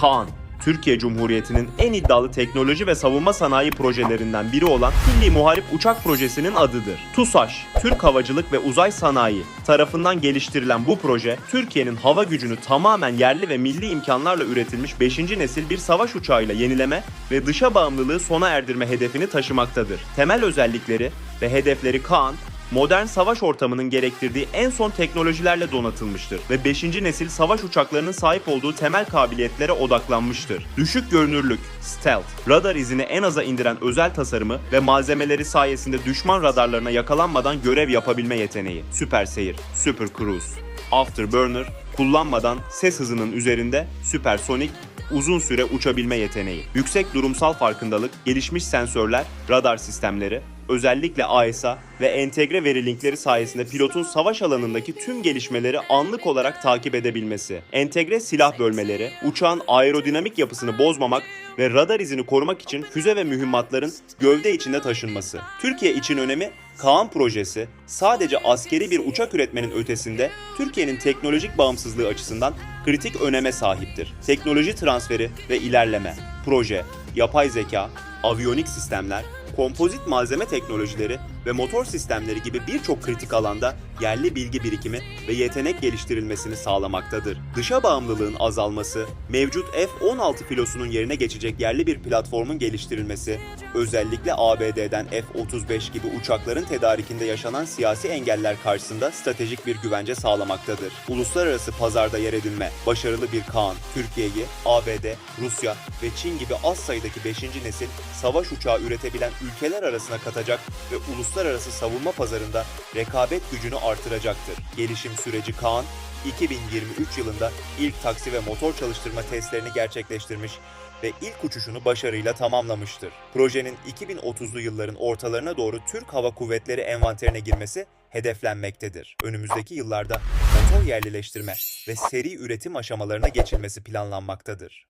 Kaan, Türkiye Cumhuriyeti'nin en iddialı teknoloji ve savunma sanayi projelerinden biri olan Milli Muharip Uçak Projesi'nin adıdır. TUSAŞ, Türk Havacılık ve Uzay Sanayi tarafından geliştirilen bu proje, Türkiye'nin hava gücünü tamamen yerli ve milli imkanlarla üretilmiş 5. nesil bir savaş uçağıyla yenileme ve dışa bağımlılığı sona erdirme hedefini taşımaktadır. Temel özellikleri ve hedefleri Kaan, modern savaş ortamının gerektirdiği en son teknolojilerle donatılmıştır ve 5. nesil savaş uçaklarının sahip olduğu temel kabiliyetlere odaklanmıştır. Düşük görünürlük, stealth, radar izini en aza indiren özel tasarımı ve malzemeleri sayesinde düşman radarlarına yakalanmadan görev yapabilme yeteneği, süper seyir, super cruise, afterburner, kullanmadan ses hızının üzerinde süpersonik, uzun süre uçabilme yeteneği, yüksek durumsal farkındalık, gelişmiş sensörler, radar sistemleri, özellikle AESA ve entegre veri linkleri sayesinde pilotun savaş alanındaki tüm gelişmeleri anlık olarak takip edebilmesi, entegre silah bölmeleri, uçağın aerodinamik yapısını bozmamak ve radar izini korumak için füze ve mühimmatların gövde içinde taşınması. Türkiye için önemi Kaan projesi sadece askeri bir uçak üretmenin ötesinde Türkiye'nin teknolojik bağımsızlığı açısından kritik öneme sahiptir. Teknoloji transferi ve ilerleme, proje, yapay zeka, aviyonik sistemler, kompozit malzeme teknolojileri ve motor sistemleri gibi birçok kritik alanda yerli bilgi birikimi ve yetenek geliştirilmesini sağlamaktadır. Dışa bağımlılığın azalması, mevcut F-16 filosunun yerine geçecek yerli bir platformun geliştirilmesi, özellikle ABD'den F-35 gibi uçakların tedarikinde yaşanan siyasi engeller karşısında stratejik bir güvence sağlamaktadır. Uluslararası pazarda yer edinme, başarılı bir Kaan, Türkiye'yi ABD, Rusya ve Çin gibi az sayıdaki 5. nesil savaş uçağı üretebilen ülkeler arasına katacak ve uluslararası savunma pazarında rekabet gücünü artıracaktır. Gelişim süreci Kaan, 2023 yılında ilk taksi ve motor çalıştırma testlerini gerçekleştirmiş ve ilk uçuşunu başarıyla tamamlamıştır. Projenin 2030'lu yılların ortalarına doğru Türk Hava Kuvvetleri envanterine girmesi hedeflenmektedir. Önümüzdeki yıllarda motor yerlileştirme ve seri üretim aşamalarına geçilmesi planlanmaktadır.